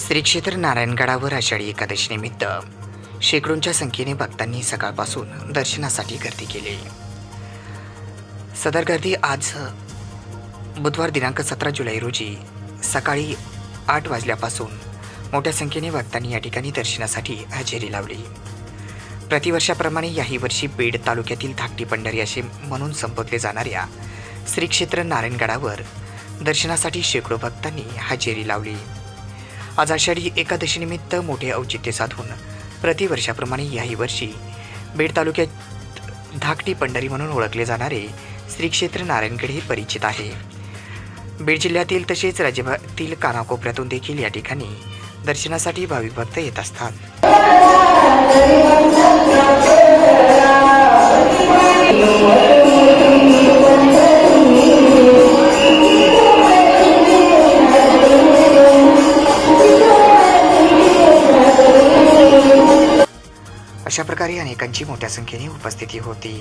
श्री क्षेत्र नारायणगडावर आषाढी एकादशीनिमित्त शेकडोंच्या संख्येने भक्तांनी सकाळपासून दर्शनासाठी गर्दी केली. सदर गर्दी आज बुधवार दिनांक सतरा जुलै रोजी सकाळी आठ वाजल्यापासून मोठ्या संख्येने भक्तांनी या ठिकाणी दर्शनासाठी हजेरी लावली. प्रतिवर्षाप्रमाणे याही वर्षी बीड तालुक्यातील धाकटी पंढरी असे म्हणून संबोधले जाणाऱ्या श्रीक्षेत्र नारायणगडावर दर्शनासाठी शेकडो भक्तांनी हजेरी लावली. आज आषाढी एकादशीनिमित्त मोठे औचित्य साधून प्रतिवर्षाप्रमाणे याही वर्षी बीड तालुक्यात धाकटी पंढरी म्हणून ओळखले जाणारे श्री क्षेत्र नारायणगड हे परिचित आहे. बीड जिल्ह्यातील तसेच राज्यभरातील कानाकोपऱ्यातून देखील या ठिकाणी दर्शनासाठी भाविक भक्त येत असतात. अशा प्रकारे अनेकांची मोठ्या संख्येने उपस्थिती होती.